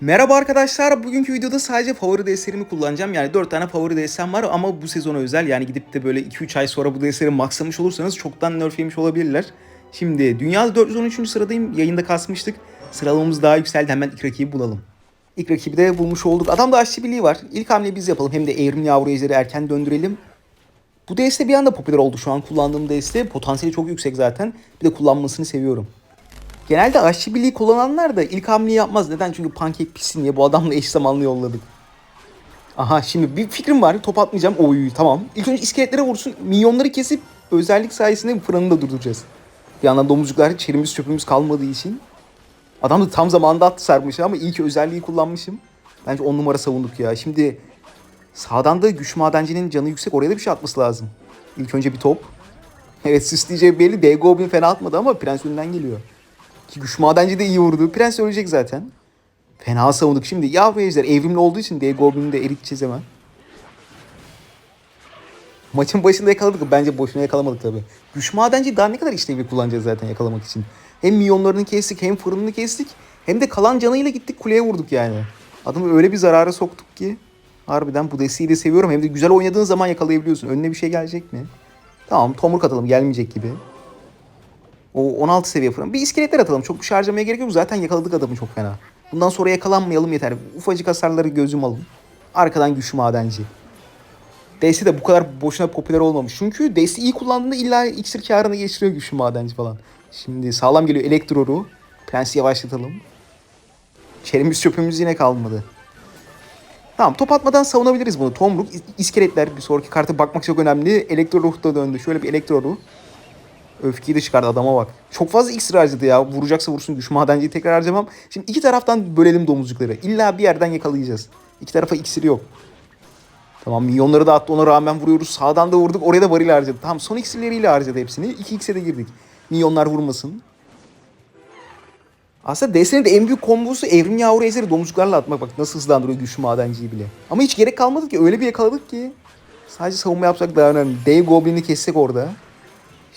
Merhaba arkadaşlar. Bugünkü videoda sadece favori DS'lerimi kullanacağım. Yani 4 tane favori DS'm var ama bu sezona özel. Yani gidip de böyle 2-3 ay sonra bu DS'leri maxlamış olursanız çoktan nerf yemiş olabilirler. Şimdi dünyada 413. sıradayım. Yayında kasmıştık. Sıralamamız daha yükseldi. Hemen ilk rakibi bulalım. İlk rakibi de bulmuş olduk. Adamda aşçı birliği var. İlk hamleyi biz yapalım. Hem de evrimli yavru ejderi erken döndürelim. Bu DS bir anda popüler oldu. Şu an kullandığım DS potansiyeli çok yüksek zaten. Bir de kullanmasını seviyorum. Genelde aşçı birliği kullananlar da ilk hamleyi yapmaz. Neden? Çünkü pankek pişsin diye bu adamla eş zamanlı yolladık. Aha şimdi bir fikrim var. Top atmayacağım. Oy tamam. İlk önce iskeletlere vursun. Milyonları kesip özellik sayesinde fırını da durduracağız. Bir yandan domuzcuklar çerimiz çöpümüz kalmadığı için. Adam da tam zamanında attı sarmışı ama iyi ki özelliği kullanmışım. Bence on numara savunduk ya. Şimdi sağdan da güç madencinin canı yüksek. Oraya da bir şey atması lazım. İlk önce bir top. Evet süsleyeceği belli. D Goblin fena atmadı ama Prens önünden geliyor. Güç madenci de iyi vurdu. Prens ölecek zaten. Fena savunduk. Şimdi yavru ejder evrimli olduğu için D Goblin'i de eriteceğiz hemen. Maçın başında yakaladık. Bence boşuna yakalamadık tabii. Güç madenci daha ne kadar işlevli kullanacağız zaten yakalamak için. Hem milyonlarını kestik hem fırınını kestik. Hem de kalan canıyla gittik kuleye vurduk yani. Adamı öyle bir zarara soktuk ki. Harbiden bu desteği de seviyorum. Hem de güzel oynadığın zaman yakalayabiliyorsun. Önüne bir şey gelecek mi? Tamam tomruk atalım gelmeyecek gibi. O 16 seviye fırın. Bir iskeletler atalım. Çok bir şey harcamaya gerek yok. Zaten yakaladık adamı çok fena. Bundan sonra yakalanmayalım yeter. Ufacık hasarları gözüm alın. Arkadan güçlü madenci. DS de bu kadar boşuna popüler olmamış. Çünkü DS iyi kullandığında illa iksir karını geçiriyor güçlü madenci falan. Şimdi sağlam geliyor Elektroru. Prens'i yavaşlatalım. Çerimiz çöpümüz yine kalmadı. Tamam top atmadan savunabiliriz bunu. Tomruk, is- iskeletler bir sonraki karta bakmak çok önemli. Elektro ruh da döndü. Şöyle bir elektro ruh. Öfkeyi de çıkardı adama bak. Çok fazla iksir harcadı ya. Vuracaksa vursun güç madenciyi tekrar harcamam. Şimdi iki taraftan bölelim domuzcukları. İlla bir yerden yakalayacağız. İki tarafa iksiri yok. Tamam milyonları da attı ona rağmen vuruyoruz. Sağdan da vurduk oraya da varil harcadı. Tamam son iksirleriyle harcadı hepsini. 2x'e de girdik. Milyonlar vurmasın. Aslında DS'nin de en büyük kombosu evrim yavru ejderi domuzcuklarla atmak. Bak nasıl hızlandırıyor güçlü madenciyi bile. Ama hiç gerek kalmadı ki. Öyle bir yakaladık ki. Sadece savunma yapsak daha önemli. Dev Goblin'i kessek orada.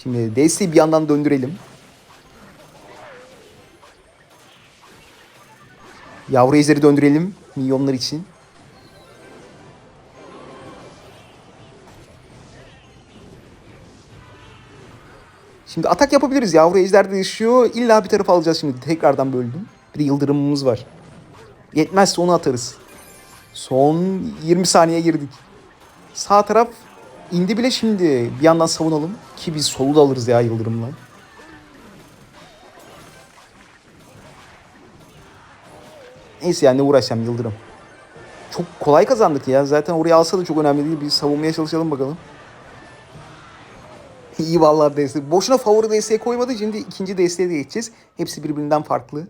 Şimdi DS'yi bir yandan döndürelim. Yavru ejderi döndürelim milyonlar için. Şimdi atak yapabiliriz. Yavru ejder de yaşıyor. İlla bir tarafa alacağız şimdi. Tekrardan böldüm. Bir de yıldırımımız var. Yetmezse onu atarız. Son 20 saniye girdik. Sağ taraf indi bile şimdi. Bir yandan savunalım. Ki biz solu da alırız ya yıldırımla. Neyse yani ne uğraşacağım yıldırım. Çok kolay kazandık ya. Zaten oraya alsa da çok önemli değil. Biz savunmaya çalışalım bakalım. İyi vallahi destek. Boşuna favori desteğe koymadı. Şimdi ikinci desteğe de geçeceğiz. Hepsi birbirinden farklı.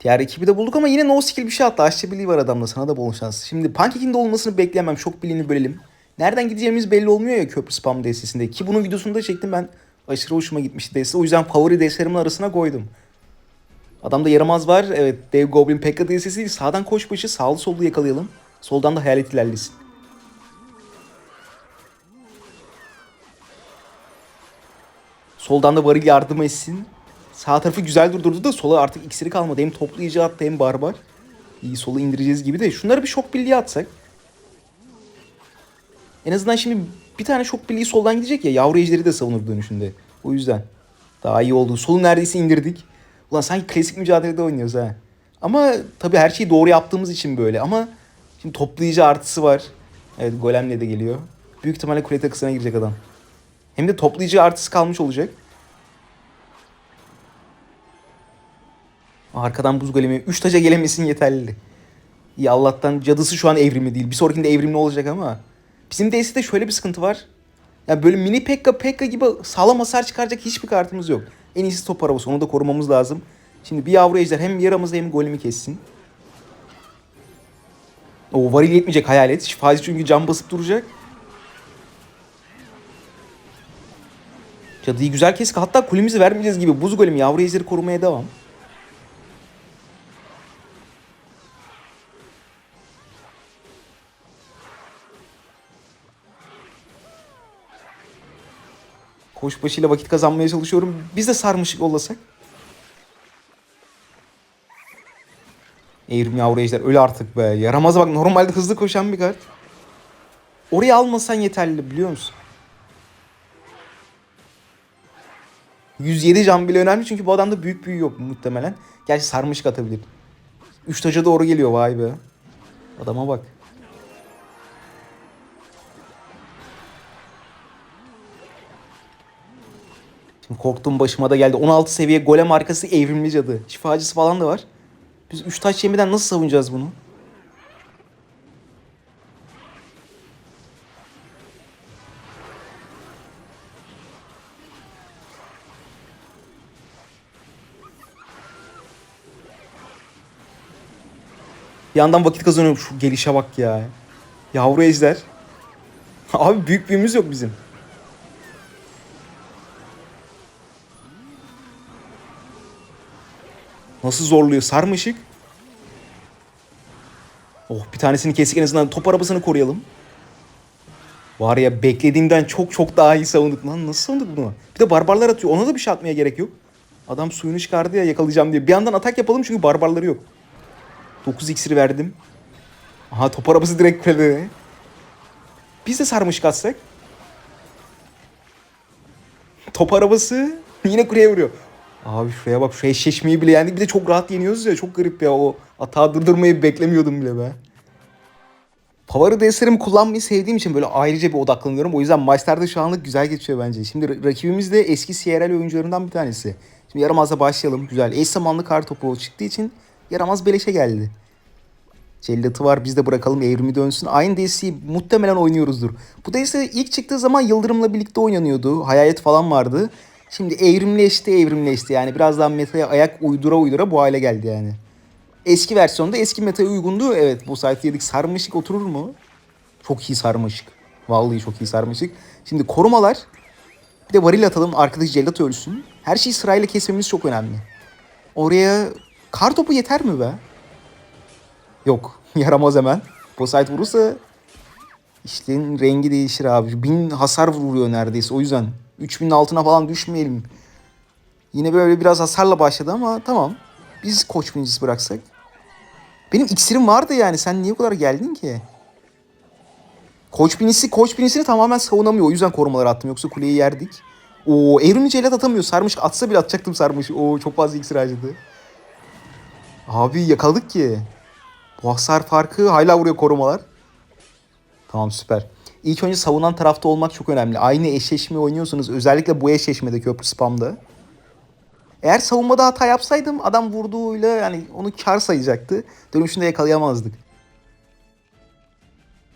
Diğer ekibi de bulduk ama yine no skill bir şey attı. Aşçı birliği var adamda. Sana da bol şans. Şimdi Pancake'in de olmasını bekleyemem. Şok birliğini bölelim. Nereden gideceğimiz belli olmuyor ya köprü spam destesinde. Ki bunun videosunu da çektim ben. Aşırı hoşuma gitmişti deste. O yüzden favori destelerimin arasına koydum. Adamda yaramaz var. Evet Dev Goblin Pekka destesi. Sağdan koş başı sağlı sollu yakalayalım. Soldan da hayalet ilerlesin. Soldan da varil yardım etsin. Sağ tarafı güzel durdurdu da sola artık iksiri kalmadı. Hem toplayıcı attı hem barbar. İyi sola indireceğiz gibi de. Şunları bir şok birliği atsak. En azından şimdi bir tane şok birliği soldan gidecek ya. Yavru ejderi de savunur dönüşünde. O yüzden. Daha iyi oldu. Solu neredeyse indirdik. Ulan sanki klasik mücadelede oynuyoruz ha. Ama tabii her şeyi doğru yaptığımız için böyle. Ama şimdi toplayıcı artısı var. Evet golemle de geliyor. Büyük ihtimalle kule takısına girecek adam. Hem de toplayıcı artısı kalmış olacak. Arkadan buz golemi 3 taca gelemesin yeterli. İyi Allah'tan cadısı şu an evrimli değil. Bir sonrakinde evrimli olacak ama. Bizim DS'de şöyle bir sıkıntı var. Ya böyle mini Pekka Pekka gibi sağlam hasar çıkaracak hiçbir kartımız yok. En iyisi top arabası onu da korumamız lazım. Şimdi bir yavru ejder hem yaramızı hem golemi kessin. O varil yetmeyecek hayalet. Şifacı çünkü cam basıp duracak. Cadıyı güzel kesik. Hatta kulemizi vermeyeceğiz gibi. Buz golemi yavru ejderi korumaya devam. Koş başıyla vakit kazanmaya çalışıyorum. Biz de sarmışık yollasak. Evrim yavru ejder öl artık be. Yaramaza bak normalde hızlı koşan bir kart. Oraya almasan yeterli biliyor musun? 107 can bile önemli çünkü bu adamda büyük büyü yok muhtemelen. Gerçi sarmışık atabilir. 3 taca doğru geliyor vay be. Adama bak. Şimdi korktuğum başıma da geldi. 16 seviye golem arkası evrimli cadı. Şifacısı falan da var. Biz 3 taş yemeden nasıl savunacağız bunu? Yandan vakit kazanıyorum. Şu gelişe bak ya. Yavru ejder. Abi büyük büyümüz yok bizim. Nasıl zorluyor? Sarmışık. Oh bir tanesini kestik en azından top arabasını koruyalım. Var ya beklediğimden çok çok daha iyi savunduk. Lan nasıl savunduk bunu? Bir de barbarlar atıyor. Ona da bir şey atmaya gerek yok. Adam suyunu çıkardı ya yakalayacağım diye. Bir yandan atak yapalım çünkü barbarları yok. 9 iksiri verdim. Aha top arabası direkt kulede. Biz de sarmış katsak. Top arabası yine kuleye vuruyor. Abi şuraya bak şu eşleşmeyi bile yendik. Bir de çok rahat yeniyoruz ya. Çok garip ya o atağı durdurmayı beklemiyordum bile be. Favori derslerimi kullanmayı sevdiğim için böyle ayrıca bir odaklanıyorum. O yüzden maçlarda şu anlık güzel geçiyor bence. Şimdi ra- rakibimiz de eski CRL oyuncularından bir tanesi. Şimdi Yaramaz'la başlayalım. Güzel. Eş zamanlı kar topu çıktığı için Yaramaz beleşe geldi. Cellatı var biz de bırakalım evrimi dönsün. Aynı DC'yi muhtemelen oynuyoruzdur. Bu DC ilk çıktığı zaman Yıldırım'la birlikte oynanıyordu. Hayalet falan vardı. Şimdi evrimleşti evrimleşti yani biraz daha metaya ayak uydura uydura bu hale geldi yani. Eski versiyonda eski metaya uygundu. Evet bu site yedik sarmışık oturur mu? Çok iyi sarmışık. Vallahi çok iyi sarmışık. Şimdi korumalar. Bir de varil atalım arkadaş cellat ölsün. Her şeyi sırayla kesmemiz çok önemli. Oraya kar topu yeter mi be? Yok. Yaramaz hemen. Poseid vurursa işlerin rengi değişir abi. Bin hasar vuruyor neredeyse. O yüzden 3000'in altına falan düşmeyelim. Yine böyle biraz hasarla başladı ama tamam. Biz koç birincisi bıraksak. Benim iksirim vardı yani. Sen niye bu kadar geldin ki? Koç binisi, koç binisini tamamen savunamıyor. O yüzden korumaları attım. Yoksa kuleyi yerdik. Oo, evrimli cellat atamıyor. Sarmış. Atsa bile atacaktım sarmış. Oo, çok fazla iksir harcadı. Abi yakaladık ki. Bu hasar farkı hala vuruyor korumalar. Tamam süper. İlk önce savunan tarafta olmak çok önemli. Aynı eşleşme oynuyorsunuz. Özellikle bu eşleşmede köprü spamda. Eğer savunmada hata yapsaydım adam vurduğuyla yani onu kar sayacaktı. Dönüşünde yakalayamazdık.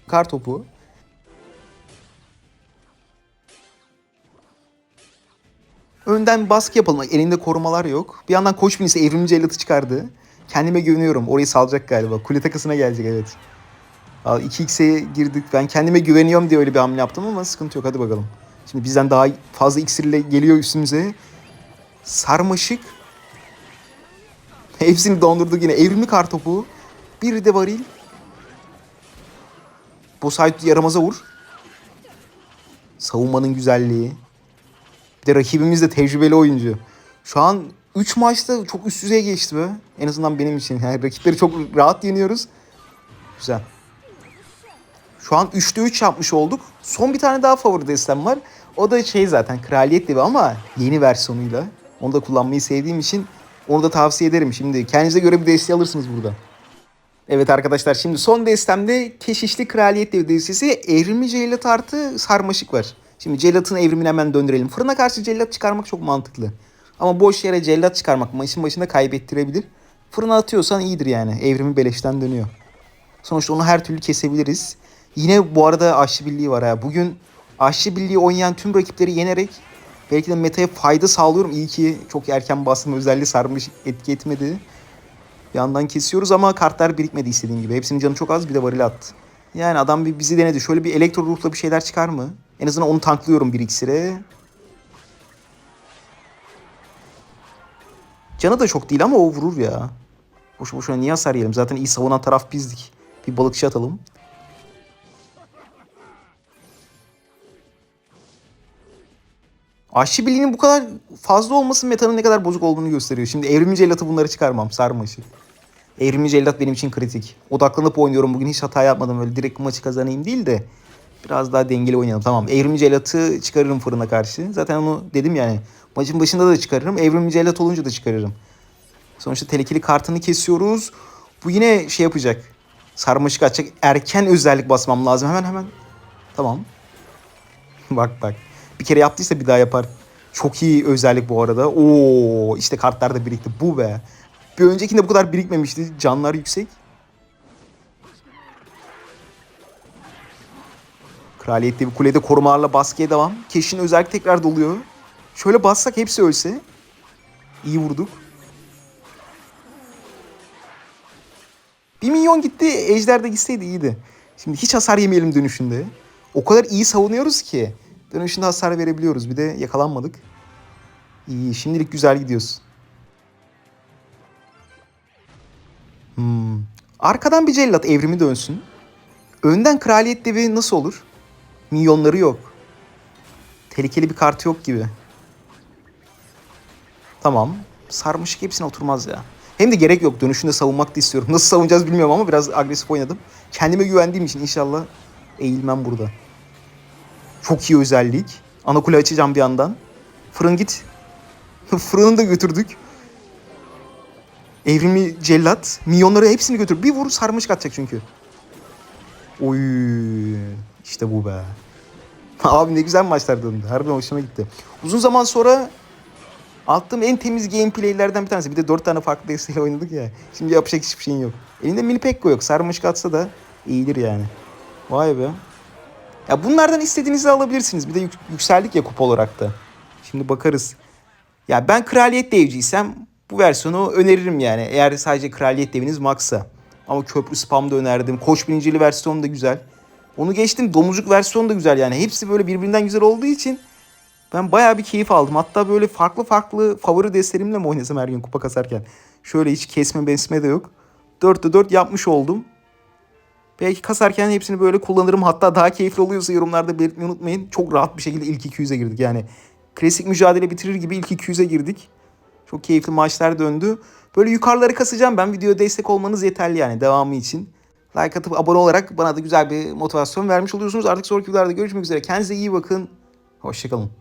Kar topu. Önden baskı yapalım. Elinde korumalar yok. Bir yandan koç binisi evrimci ellatı çıkardı. Kendime güveniyorum. Orayı salacak galiba. Kule takısına gelecek evet. Al 2x'e girdik. Ben kendime güveniyorum diye öyle bir hamle yaptım ama sıkıntı yok. Hadi bakalım. Şimdi bizden daha fazla iksirle geliyor üstümüze. Sarmaşık. Hepsini dondurduk yine. Evrimli kartopu. Bir de varil. Poseidon yaramaza vur. Savunmanın güzelliği. Bir de rakibimiz de tecrübeli oyuncu. Şu an 3 maçta çok üst düzey geçti be. En azından benim için. Yani rakipleri çok rahat yeniyoruz. Güzel. Şu an 3'te 3 yapmış olduk. Son bir tane daha favori destem var. O da şey zaten kraliyet devi ama yeni versiyonuyla. Onu da kullanmayı sevdiğim için onu da tavsiye ederim. Şimdi kendinize göre bir desteği alırsınız burada. Evet arkadaşlar şimdi son destemde keşişli kraliyet devi destesi evrimli cellat artı sarmaşık var. Şimdi cellatın evrimini hemen döndürelim. Fırına karşı cellat çıkarmak çok mantıklı. Ama boş yere cellat çıkarmak maçın başında kaybettirebilir. Fırına atıyorsan iyidir yani. Evrimi beleşten dönüyor. Sonuçta onu her türlü kesebiliriz. Yine bu arada aşçı birliği var ha. Bugün aşçı birliği oynayan tüm rakipleri yenerek belki de metaya fayda sağlıyorum. İyi ki çok erken bastım özelliği sarmış etki etmedi. Bir yandan kesiyoruz ama kartlar birikmedi istediğim gibi. Hepsinin canı çok az bir de varil attı. Yani adam bir bizi denedi. Şöyle bir elektro ruhla bir şeyler çıkar mı? En azından onu tanklıyorum bir iksire. Canı da çok değil ama o vurur ya. Boşu boşuna niye hasar yiyelim? Zaten iyi savunan taraf bizdik. Bir balıkçı atalım. Aşçı birliğinin bu kadar fazla olması metanın ne kadar bozuk olduğunu gösteriyor. Şimdi evrimci elatı bunları çıkarmam. Sarmaşı. Evrimci cellat benim için kritik. Odaklanıp oynuyorum bugün hiç hata yapmadım. Öyle direkt maçı kazanayım değil de biraz daha dengeli oynayalım. Tamam evrimci cellatı çıkarırım fırına karşı. Zaten onu dedim yani. Maçın başında da çıkarırım. Evrimci cellat olunca da çıkarırım. Sonuçta tehlikeli kartını kesiyoruz. Bu yine şey yapacak. Sarmaşık açacak. Erken özellik basmam lazım. Hemen hemen. Tamam. bak bak. Bir kere yaptıysa bir daha yapar. Çok iyi özellik bu arada. Oo işte kartlar da birikti. Bu be. Bir öncekinde bu kadar birikmemişti. Canlar yüksek. Kraliyette bir kulede korumalarla baskıya devam. Keşin özellik tekrar doluyor. Şöyle bassak hepsi ölse. İyi vurduk. Bir milyon gitti. Ejder de gitseydi iyiydi. Şimdi hiç hasar yemeyelim dönüşünde. O kadar iyi savunuyoruz ki. Dönüşünde hasar verebiliyoruz. Bir de yakalanmadık. İyi. Şimdilik güzel gidiyoruz. Hmm. Arkadan bir cellat evrimi dönsün. Önden kraliyet devi nasıl olur? Milyonları yok. Tehlikeli bir kartı yok gibi. Tamam. Sarmışık hepsine oturmaz ya. Hem de gerek yok. Dönüşünde savunmak da istiyorum. Nasıl savunacağız bilmiyorum ama biraz agresif oynadım. Kendime güvendiğim için inşallah eğilmem burada. Çok iyi özellik. Ana kule açacağım bir yandan. Fırın git. Fırını da götürdük. Evrimi cellat. Milyonları hepsini götür. Bir vur sarmışık atacak çünkü. Oy. İşte bu be. Abi ne güzel maçlar döndü. Harbiden hoşuma gitti. Uzun zaman sonra attığım en temiz gameplaylerden bir tanesi. Bir de dört tane farklı desteğiyle oynadık ya. Şimdi yapacak hiçbir şeyin yok. Elinde mini pekko yok. Sarmışık atsa da iyidir yani. Vay be. Ya bunlardan istediğinizi alabilirsiniz. Bir de yük- yükseldik ya kupa olarak da. Şimdi bakarız. Ya ben kraliyet devciysem bu versiyonu öneririm yani. Eğer sadece kraliyet deviniz maksa. Ama köprü spam da önerdim. Koç birincili versiyonu da güzel. Onu geçtim. Domuzcuk versiyonu da güzel yani. Hepsi böyle birbirinden güzel olduğu için ben bayağı bir keyif aldım. Hatta böyle farklı farklı favori destlerimle mi oynasam her gün kupa kasarken. Şöyle hiç kesme besme de yok. 4'te 4 yapmış oldum. Belki kasarken hepsini böyle kullanırım. Hatta daha keyifli oluyorsa yorumlarda belirtmeyi unutmayın. Çok rahat bir şekilde ilk 200'e girdik. Yani klasik mücadele bitirir gibi ilk 200'e girdik. Çok keyifli maçlar döndü. Böyle yukarıları kasacağım ben. Videoya destek olmanız yeterli yani devamı için. Like atıp abone olarak bana da güzel bir motivasyon vermiş oluyorsunuz. Artık sonraki videolarda görüşmek üzere. Kendinize iyi bakın. Hoşçakalın.